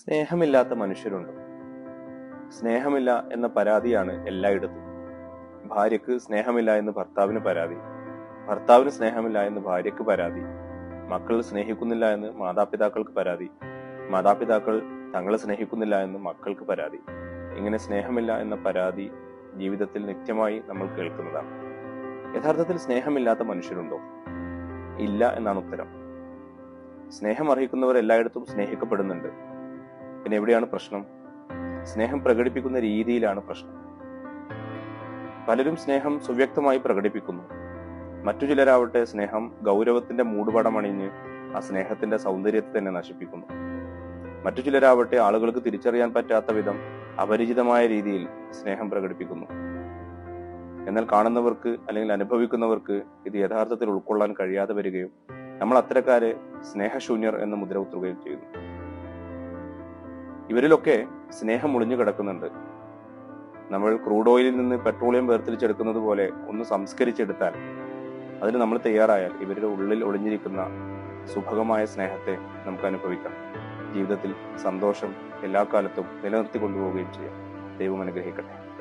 സ്നേഹമില്ലാത്ത മനുഷ്യരുണ്ട്. സ്നേഹമില്ല എന്ന പരാതിയാണ് എല്ലായിടത്തും. ഭാര്യക്ക് സ്നേഹമില്ല എന്ന് ഭർത്താവിന് പരാതി. ഭർത്താവിന് സ്നേഹമില്ല എന്ന് ഭാര്യക്ക് പരാതി. മക്കൾ സ്നേഹിക്കുന്നില്ല എന്ന് മാതാപിതാക്കൾക്ക് പരാതി. മാതാപിതാക്കൾ തങ്ങളെ സ്നേഹിക്കുന്നില്ല എന്ന് മക്കൾക്ക് പരാതി. ഇങ്ങനെ സ്നേഹമില്ല എന്ന പരാതി ജീവിതത്തിൽ നിത്യമായി നമ്മൾ കേൾക്കുന്നതാണ്. യഥാർത്ഥത്തിൽ സ്നേഹമില്ലാത്ത മനുഷ്യരുണ്ടോ? ഇല്ല എന്നാണ് ഉത്തരം. സ്നേഹം അർഹിക്കുന്നവർ എല്ലായിടത്തും സ്നേഹിക്കപ്പെടുന്നുണ്ട്. പിന്നെ എവിടെയാണ് പ്രശ്നം? സ്നേഹം പ്രകടിപ്പിക്കുന്ന രീതിയിലാണ് പ്രശ്നം. പലരും സ്നേഹം സുവ്യക്തമായി പ്രകടിപ്പിക്കുന്നു. മറ്റു ചിലരാവട്ടെ സ്നേഹം ഗൗരവത്തിന്റെ മൂടുപടമണിഞ്ഞ് ആ സ്നേഹത്തിന്റെ സൗന്ദര്യത്തെ തന്നെ നശിപ്പിക്കുന്നു. മറ്റു ചിലരാവട്ടെ ആളുകൾക്ക് തിരിച്ചറിയാൻ പറ്റാത്ത വിധം അപരിചിതമായ രീതിയിൽ സ്നേഹം പ്രകടിപ്പിക്കുന്നു. എന്നാൽ കാണുന്നവർക്ക് അല്ലെങ്കിൽ അനുഭവിക്കുന്നവർക്ക് ഇത് യഥാർത്ഥത്തിൽ ഉൾക്കൊള്ളാൻ കഴിയാതെ വരികയും നമ്മൾ അത്തരക്കാരെ സ്നേഹശൂന്യർ എന്ന് മുദ്ര ഉത്തരുകയും ചെയ്യുന്നു. ഇവരിലൊക്കെ സ്നേഹം ഒളിഞ്ഞു കിടക്കുന്നുണ്ട്. നമ്മൾ ക്രൂഡ് ഓയിലിൽ നിന്ന് പെട്രോളിയം വേർതിരിച്ചെടുക്കുന്നത് പോലെ ഒന്ന് സംസ്കരിച്ചെടുത്താൽ അതിന് നമ്മൾ തയ്യാറായാൽ ഇവരുടെ ഉള്ളിൽ ഒളിഞ്ഞിരിക്കുന്ന സുഭകമായ സ്നേഹത്തെ നമുക്ക് അനുഭവിക്കാം. ജീവിതത്തിൽ സന്തോഷം എല്ലാ കാലത്തും നിലനിർത്തി കൊണ്ടുപോവുകയും ചെയ്യാം. ദൈവം അനുഗ്രഹിക്കട്ടെ.